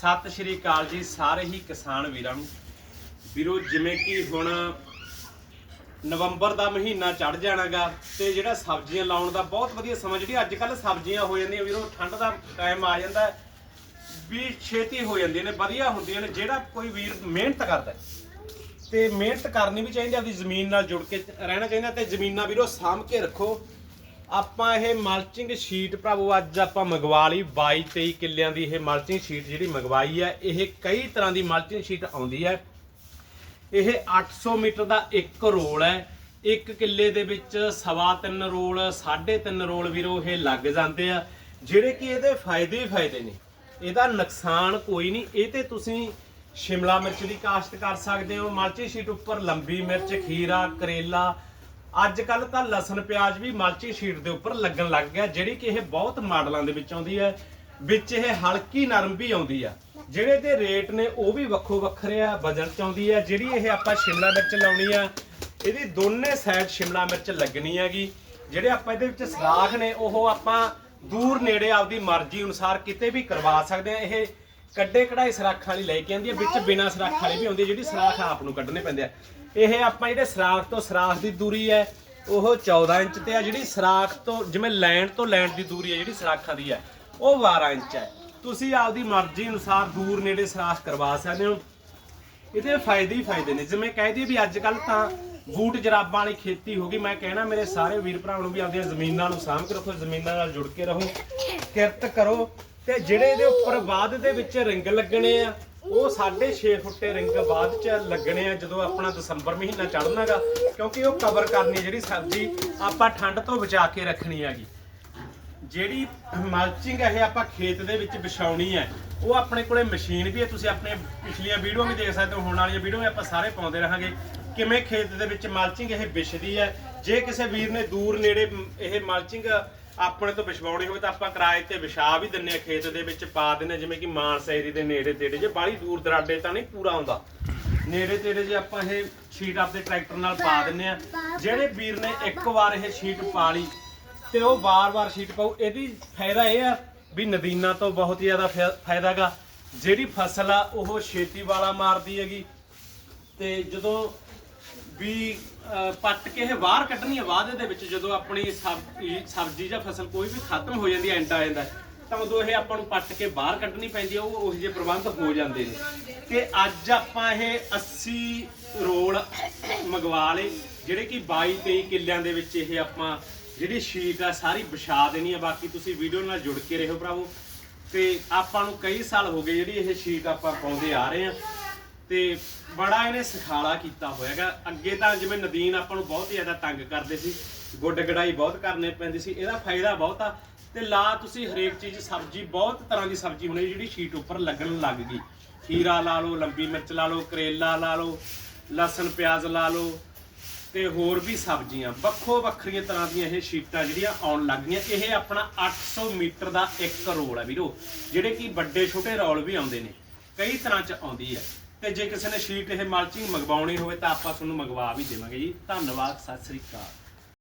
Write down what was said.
ਸਤਿ ਸ਼੍ਰੀ ਅਕਾਲ ਜੀ ਸਾਰੇ ਹੀ ਕਿਸਾਨ ਵੀਰਾਂ ਨੂੰ। ਵੀਰੋ ਜਿਵੇਂ ਕਿ ਹੁਣ ਨਵੰਬਰ ਦਾ ਮਹੀਨਾ ਚੜ ਜਾਣਾਗਾ ਤੇ ਜਿਹੜਾ ਸਬਜ਼ੀਆਂ ਲਾਉਣ ਦਾ ਬਹੁਤ ਵਧੀਆ ਸਮਾਂ ਜਿਹੜੀ ਅੱਜ ਕੱਲ ਸਬਜ਼ੀਆਂ ਹੋ ਜਾਂਦੀਆਂ ਵੀਰੋ ਠੰਡ ਦਾ ਟਾਈਮ ਆ ਜਾਂਦਾ ਵੀ ਛੇਤੀ ਹੋ ਜਾਂਦੀਆਂ ਨੇ ਵਧੀਆ ਹੁੰਦੀਆਂ ਨੇ ਜਿਹੜਾ ਕੋਈ ਵੀਰ ਮਿਹਨਤ ਕਰਦਾ ਹੈ, ਤੇ ਮਿਹਨਤ ਕਰਨੀ ਵੀ ਚਾਹੀਦੀ ਆ ਆਪਣੀ ਜ਼ਮੀਨ ਨਾਲ ਜੁੜ ਕੇ ਰਹਿਣਾ ਚਾਹੀਦਾ ਤੇ ਜ਼ਮੀਨਾਂ ਵੀਰੋ ਸਾਂਭ ਕੇ ਰੱਖੋ। ਆਪਾਂ ਇਹ ਮਲਚਿੰਗ ਸ਼ੀਟ ਭਰਾਵੋ ਅੱਜ ਆਪਾਂ ਮੰਗਵਾ ਲਈ 22 23 ਕਿੱਲਿਆਂ ਦੀ ਇਹ ਮਲਚਿੰਗ ਸ਼ੀਟ ਜਿਹੜੀ ਮੰਗਵਾਈ ਹੈ, ਇਹ ਕਈ ਤਰ੍ਹਾਂ ਦੀ ਮਲਚਿੰਗ ਸ਼ੀਟ ਆਉਂਦੀ ਹੈ। ਇਹ 800 ਮੀਟਰ ਦਾ ਇੱਕ ਰੋਲ ਹੈ। ਇੱਕ ਕਿੱਲੇ ਦੇ ਵਿੱਚ ਸਵਾ ਤਿੰਨ ਰੋਲ, ਸਾਢੇ ਤਿੰਨ ਰੋਲ ਵੀਰੋ ਇਹ ਲੱਗ ਜਾਂਦੇ ਆ। ਜਿਹੜੇ ਕਿ ਇਹਦੇ ਫਾਇਦੇ ਹੀ ਫਾਇਦੇ ਨੇ। ਇਹਦਾ ਨੁਕਸਾਨ ਕੋਈ ਨਹੀਂ। ਇਹ ਤੇ ਤੁਸੀਂ ਸ਼ਿਮਲਾ ਮਿਰਚ ਦੀ ਕਾਸ਼ਤ ਕਰ ਸਕਦੇ ਹੋ। ਮਲਚੀ ਸ਼ੀਟ ਉੱਪਰ ਲੰਬੀ ਮਿਰਚ, ਖੀਰਾ, ਕਰੇਲਾ ਅੱਜ ਕੱਲ ਤਾਂ ਲਸਣ ਪਿਆਜ਼ ਵੀ ਮਲਚੀ ਸ਼ੀਟ ਦੇ ਉੱਪਰ ਲੱਗਣ ਲੱਗ ਗਿਆ, ਜਿਹੜੀ ਕਿ ਇਹ ਬਹੁਤ ਮਾਡਲਾਂ ਦੇ ਵਿੱਚ ਆਉਂਦੀ ਹੈ। ਵਿੱਚ ਇਹ ਹਲਕੀ ਨਰਮ ਵੀ ਆਉਂਦੀ ਆ। ਜਿਹੜੇ ਦੇ ਰੇਟ ਨੇ ਉਹ ਵੀ ਵੱਖੋ ਵੱਖਰੇ ਆ, ਬਜਟ ਚ ਆਉਂਦੀ ਆ। ਜਿਹੜੀ ਇਹ ਆਪਾਂ ਸ਼ਿਮਲਾ ਮਿਰਚ ਲਾਉਣੀ ਆ, ਇਹਦੀ ਦੋਨੇ ਸਾਈਡ ਸ਼ਿਮਲਾ ਮਿਰਚ ਲੱਗਣੀ ਹੈਗੀ। ਜਿਹੜੇ ਆਪਾਂ ਇਹਦੇ ਵਿੱਚ ਸਲਾਖ ਨੇ, ਉਹ ਆਪਾਂ ਦੂਰ ਨੇੜੇ ਆਪਦੀ ਮਰਜ਼ੀ ਅਨੁਸਾਰ ਕਿਤੇ ਵੀ ਕਰਵਾ ਸਕਦੇ ਆ। ਇਹ ਕੱਡੇ ਕਢਾਈ ਸਰਾਖਾਂ ਵਾਲੀ ਲੈ ਕੇ ਆਂਦੀ ਹੈ ਵਿੱਚ ਬਿਨਾ ਸਰਾਖਾਂ ਵਾਲੀ ਵੀ ਆਉਂਦੀ ਹੈ ਜਿਹੜੀ ਸਰਾਖ ਆਪ ਨੂੰ ਕੱਢਣੇ ਪੈਂਦੇ ਆ। ਇਹ ਆਪਾਂ ਜਿਹੜੇ ਸਰਾਖ ਤੋਂ ਸਰਾਖ ਦੀ ਦੂਰੀ ਹੈ ਉਹ 14 ਇੰਚ ਤੇ ਆ ਜਿਹੜੀ ਸਰਾਖ ਤੋਂ ਜਿਵੇਂ ਲੈਂਡ ਤੋਂ ਲੈਂਡ ਦੀ ਦੂਰੀ ਹੈ ਜਿਹੜੀ ਸਰਾਖਾਂ ਦੀ ਹੈ ਉਹ 12 ਇੰਚ ਹੈ। ਤੁਸੀਂ ਆਪਦੀ ਮਰਜ਼ੀ ਅਨੁਸਾਰ ਦੂਰ ਨੇੜੇ ਸਰਾਖ ਕਰਵਾ ਸਕਦੇ ਹੋ। ਇਹਦੇ ਫਾਇਦੇ ਹੀ ਫਾਇਦੇ ਨੇ। ਜਿਵੇਂ ਕਹਿ ਦਈਏ ਵੀ ਅੱਜ ਕੱਲ ਤਾਂ ਬੂਟ ਜਰਾਬਾਂ ਵਾਲੀ ਖੇਤੀ ਹੋ ਗਈ। ਮੈਂ ਕਹਿਣਾ ਮੇਰੇ ਸਾਰੇ ਵੀਰ ਭਰਾਵਾਂ ਨੂੰ ਵੀ ਆਪਦੀਆਂ ਜ਼ਮੀਨਾਂ ਨੂੰ ਸਾਂਭ ਕੇ ਰੱਖੋ ਜ਼ਮੀਨਾਂ ਨਾਲ ਜੁੜ ਕੇ ਰਹੋ। ਕਿਰਤ ਕਰੋ। ਤੇ ਜਿਹੜੇ ਇਹਦੇ ਉੱਪਰ ਬਾਅਦ ਦੇ ਵਿੱਚ ਰਿੰਗ ਲੱਗਣੇ ਆ, ਉਹ 6.5 ਫੁੱਟੇ ਰਿੰਗ ਬਾਅਦ ਚ ਲੱਗਣੇ ਆ ਜਦੋਂ ਆਪਣਾ ਦਸੰਬਰ ਮਹੀਨਾ ਚੜ੍ਹਨਾਗਾ, ਕਿਉਂਕਿ ਉਹ ਕਵਰ ਕਰਨੀ ਜਿਹੜੀ ਸਬਜ਼ੀ ਆਪਾਂ ਠੰਡ ਤੋਂ ਬਚਾ ਕੇ ਰੱਖਣੀ ਹੈਗੀ। ਜਿਹੜੀ ਮਲਚਿੰਗ ਇਹ ਆਪਾਂ ਖੇਤ ਦੇ ਵਿੱਚ ਵਿਛਾਉਣੀ ਹੈ ਉਹ ਆਪਣੇ ਕੋਲੇ ਮਸ਼ੀਨ ਵੀ ਹੈ ਤੁਸੀਂ ਆਪਣੇ ਪਿਛਲੀਆਂ ਵੀਡੀਓ ਵੀ ਦੇਖ ਸਕਦੇ ਹੋ, ਹੁਣ ਵਾਲੀਆਂ ਵੀਡੀਓ ਵੀ ਆਪਾਂ ਸਾਰੇ ਪਾਉਂਦੇ ਰਹਾਂਗੇ। ਕਿਵੇਂ ਖੇਤ ਦੇ ਵਿੱਚ ਮਲਚਿੰਗ ਇਹ ਵਿਛਦੀ ਹੈ ਜੇ ਕਿਸੇ ਵੀਰ ਨੇ ਦੂਰ ਨੇੜੇ ਇਹ ਮਲਚਿੰਗ ਆਪਣੇ ਤੋਂ ਵਿਛਵਾਉਣੀ ਹੋਵੇ ਤਾਂ ਆਪਾਂ ਕਿਰਾਏ ਤੇ ਵਿਛਾ ਵੀ ਦਿੰਨੇ ਆ ਖੇਤ ਦੇ ਵਿੱਚ ਪਾ ਦਿੰਨੇ ਜਿਵੇਂ ਕਿ ਮਾਨਸਾ ਏਰੀ ਦੇ ਨੇੜੇ ਤੇੜੇ ਜੇ ਬਾਹਲੀ ਦੂਰ ਦਰਾਡੇ ਤਾਂ ਨਹੀਂ ਪੂਰਾ ਆਉਂਦਾ ਨੇੜੇ ਤੇੜੇ ਜੇ ਆਪਾਂ ਇਹ ਸ਼ੀਟ ਆਪਦੇ ਟਰੈਕਟਰ ਨਾਲ ਪਾ ਦਿੰਨੇ ਆ। ਜਿਹੜੇ ਵੀਰ ਨੇ ਇੱਕ ਵਾਰ ਇਹ ਸ਼ੀਟ ਪਾ ਲਈ ਤੇ ਉਹ ਵਾਰ-ਵਾਰ ਸ਼ੀਟ ਪਾਉ ਇਹਦੀ ਫਾਇਦਾ ਇਹ ਆ ਵੀ ਨਦੀਨਾਂ ਤੋਂ ਬਹੁਤ ਜ਼ਿਆਦਾ ਫਾਇ- ਫਾਇਦਾਗਾ। ਜਿਹੜੀ ਫਸਲ ਆ ਉਹ ਛੇਤੀ ਵਾਲਾ ਮਾਰਦੀ ਹੈਗੀ। ਤੇ ਜਦੋਂ ਵੀ ਪੱਟ ਕੇ ਇਹ ਬਾਹਰ ਕੱਢਣੀ ਹੈ, ਬਾਅਦ ਦੇ ਵਿੱਚ ਜਦੋਂ ਆਪਣੀ ਸਬਜ਼ੀ ਸਬਜ਼ੀ ਜਾਂ ਫਸਲ ਕੋਈ ਵੀ ਖਤਮ ਹੋ ਜਾਂਦੀ ਹੈ, ਐਂਡ ਆ ਜਾਂਦਾ ਤਾਂ ਉਦੋਂ ਇਹ ਆਪਾਂ ਨੂੰ ਪੱਟ ਕੇ ਬਾਹਰ ਕੱਢਣੀ ਪੈਂਦੀ ਹੈ, ਉਹ ਉਹ ਜਿਹੇ ਪ੍ਰਬੰਧ ਹੋ ਜਾਂਦੇ ਨੇ। ਤੇ ਅੱਜ ਆਪਾਂ ਇਹ 80 ਰੋਲ ਮੰਗਵਾ ਲਏ, ਜਿਹੜੇ ਕਿ 22 23 ਕਿੱਲਿਆਂ ਦੇ ਵਿੱਚ ਇਹ ਆਪਾਂ ਜਿਹੜੀ ਸ਼ੀਟ ਆ, ਸਾਰੀ ਵਿਛਾ ਦੇਣੀ ਆ ਬਾਕੀ ਤੁਸੀਂ ਵੀਡੀਓ ਨਾਲ ਜੁੜ ਕੇ ਰਹੋ ਭਰਾਵੋ। ਤੇ ਆਪਾਂ ਨੂੰ ਕਈ ਸਾਲ ਹੋ ਗਏ ਜਿਹੜੀ ਇਹ ਸ਼ੀਟ ਆਪਾਂ ਪਾਉਂਦੇ ਆ ਰਹੇ ਆ ਤੇ ਬੜਾ ਇਹਨੇ ਸਖਾਲਾ ਕੀਤਾ ਹੋਇਆਗਾ। ਅੱਗੇ ਤਾਂ ਜਿਵੇਂ ਨਦੀਨ ਆਪਾਂ ਨੂੰ ਬਹੁਤ ਜ਼ਿਆਦਾ ਤੰਗ ਕਰਦੇ ਸੀ, ਗੁੱਡ ਗੜਾਈ ਬਹੁਤ ਕਰਨੇ ਪੈਂਦੀ ਸੀ, ਇਹਦਾ ਫਾਇਦਾ ਬਹੁਤ ਆ। ਤੇ ਲਾ ਤੁਸੀਂ ਹਰੇਕ ਚੀਜ਼, ਸਬਜ਼ੀ, ਬਹੁਤ ਤਰ੍ਹਾਂ ਦੀ ਸਬਜ਼ੀ ਹੋਣੀ ਜਿਹੜੀ ਸ਼ੀਟ ਉੱਪਰ ਲੱਗਣ ਲੱਗ ਗਈ। ਖੀਰਾ ਲਾ ਲਓ, ਲੰਬੀ ਮਿਰਚ ਲਾ ਲਓ, ਕਰੇਲਾ ਲਾ ਲਓ, ਲਸਣ, ਪਿਆਜ਼ ਲਾ ਲਓ ਤੇ ਹੋਰ ਵੀ ਸਬਜ਼ੀਆਂ। ਵੱਖੋ ਵੱਖਰੀਆਂ ਤਰ੍ਹਾਂ ਦੀਆਂ ਇਹ ਸ਼ੀਟਾਂ ਜਿਹੜੀਆਂ ਆਉਣ ਲੱਗ ਗਈਆਂ। ਇਹ ਆਪਣਾ 800 ਮੀਟਰ ਦਾ ਇੱਕ ਰੋਲ ਹੈ ਵੀਰੋ, ਜਿਹੜੇ ਕਿ ਵੱਡੇ ਛੋਟੇ ਰੋਲ ਵੀ ਆਉਂਦੇ ਨੇ। ਕਈ ਤਰ੍ਹਾਂ ਚ ਆਉਂਦੀ ਹੈ ਤੇ ਜੇ ਕਿਸੇ ਨੇ ਸ਼ੀਟ ਇਹ ਮਲਚਿੰਗ ਮੰਗਵਾਉਣੀ ਹੋਵੇ ਤਾਂ ਆਪਾਂ ਤੁਹਾਨੂੰ ਮੰਗਵਾ ਵੀ ਦੇਵਾਂਗੇ ਜੀ। ਧੰਨਵਾਦ, ਸਤਿ ਸ੍ਰੀ ਅਕਾਲ।